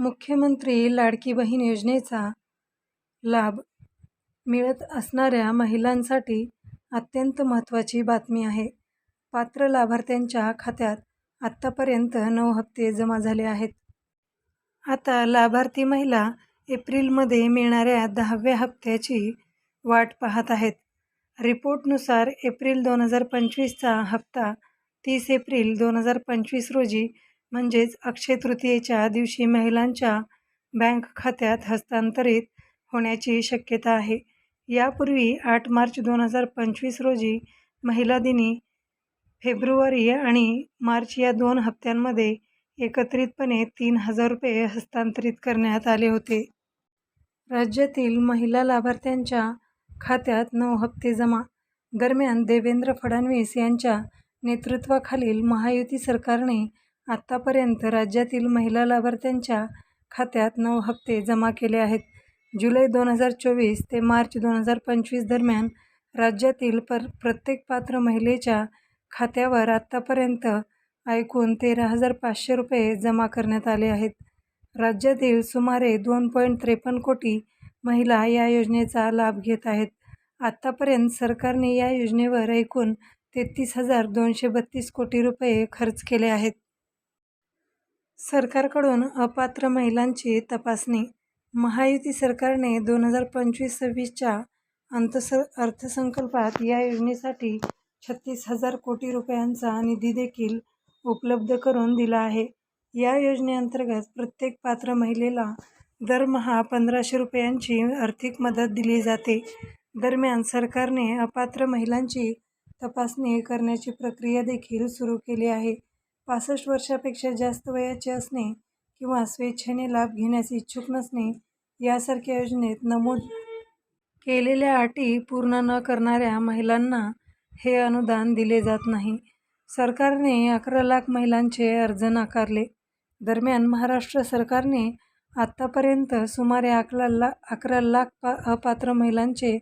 मुख्यमंत्री लाडकी बहीण योजनेचा लाभ मिळत असणाऱ्या महिलांसाठी अत्यंत महत्त्वाची बातमी आहे. पात्र लाभार्थ्यांच्या खात्यात आत्तापर्यंत नऊ हप्ते जमा झाले आहेत. आता लाभार्थी महिला एप्रिलमध्ये मिळणाऱ्या दहाव्या हप्त्याची वाट पाहत आहेत. रिपोर्टनुसार एप्रिल दोन हजार पंचवीसचा हप्ता तीस एप्रिल दोन हजार पंचवीस रोजी म्हणजेच अक्षय तृतीयेच्या दिवशी महिलांच्या बँक खात्यात हस्तांतरित होण्याची शक्यता आहे. यापूर्वी आठ मार्च दोन हजार पंचवीस रोजी महिला दिनी फेब्रुवारी आणि मार्च या दोन हप्त्यांमध्ये एकत्रितपणे तीन हजार रुपये हस्तांतरित करण्यात आले होते. राज्यातील महिला लाभार्थ्यांच्या खात्यात नऊ हप्ते जमा. दरम्यान देवेंद्र फडणवीस यांच्या नेतृत्वाखालील महायुती सरकारने आत्तापर्यंत राज्यातील महिला लाभार्थ्यांच्या खात्यात नऊ हप्ते जमा केले आहेत. जुलै दोन हजार चोवीस ते मार्च दोन हजार पंचवीस दरम्यान राज्यातील पर प्रत्येक पात्र महिलेच्या खात्यावर आत्तापर्यंत ऐकून तेरा हजार पाचशे रुपये जमा करण्यात आले आहेत. राज्यातील सुमारे दोन पॉईंट त्रेपन्न कोटी महिला या योजनेचा लाभ घेत आहेत. आत्तापर्यंत सरकारने या योजनेवर एकूण तेहतीस हजार दोनशे बत्तीस कोटी रुपये खर्च केले आहेत. सरकारकडून अपात्र महिलांची तपासणी महायुती सरकारने दोन हजार पंचवीस सव्वीसच्या अंतस अर्थसंकल्पात या योजनेसाठी छत्तीस हजार कोटी रुपयांचा निधी देखील उपलब्ध करून दिला आहे. या योजनेअंतर्गत प्रत्येक पात्र महिलेला दरमहा पंधराशे रुपयांची आर्थिक मदत दिली जाते. दरम्यान सरकारने अपात्र महिलांची तपासणी करण्याची प्रक्रिया देखील सुरू केली आहे. पासष्ट वर्षापेक्षा जास्त वयाचे असणे किंवा स्वेच्छेने लाभ घेण्यास इच्छुक नसणे यासारख्या योजनेत नमूद केलेल्या अटी पूर्ण न करणाऱ्या महिलांना हे अनुदान दिले जात नाही. सरकारने अकरा लाख महिलांचे अर्ज नाकारले. दरम्यान महाराष्ट्र सरकारने आत्तापर्यंत सुमारे अकरा ला अकरा लाख पा अपात्र महिलांचे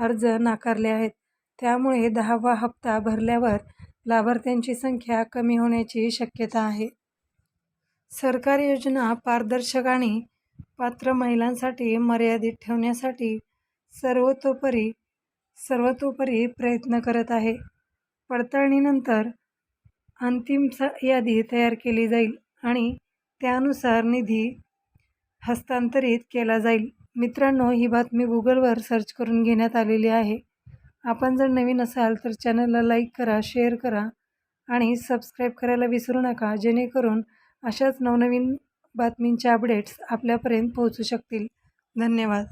अर्ज नाकारले आहेत. त्यामुळे दहावा हप्ता भरल्यावर लाभार्थ्यांची संख्या कमी होण्याची शक्यता आहे. सरकारी योजना पारदर्शक आणि पात्र महिलांसाठी मर्यादित ठेवण्यासाठी सर्वतोपरी सर्वतोपरी प्रयत्न करत आहे. पडताळणीनंतर अंतिम स यादी तयार केली जाईल आणि त्यानुसार निधी हस्तांतरित केला जाईल. मित्रांनो ही बातमी गुगलवर सर्च करून घेण्यात आलेली आहे. आपण जर नवीन असाल तर चॅनलला लाईक करा शेअर करा आणि सबस्क्राईब करायला विसरू नका जेणेकरून अशाच नवनवीन बातमींचे अपडेट्स आपल्यापर्यंत पोहोचू शकतील. धन्यवाद.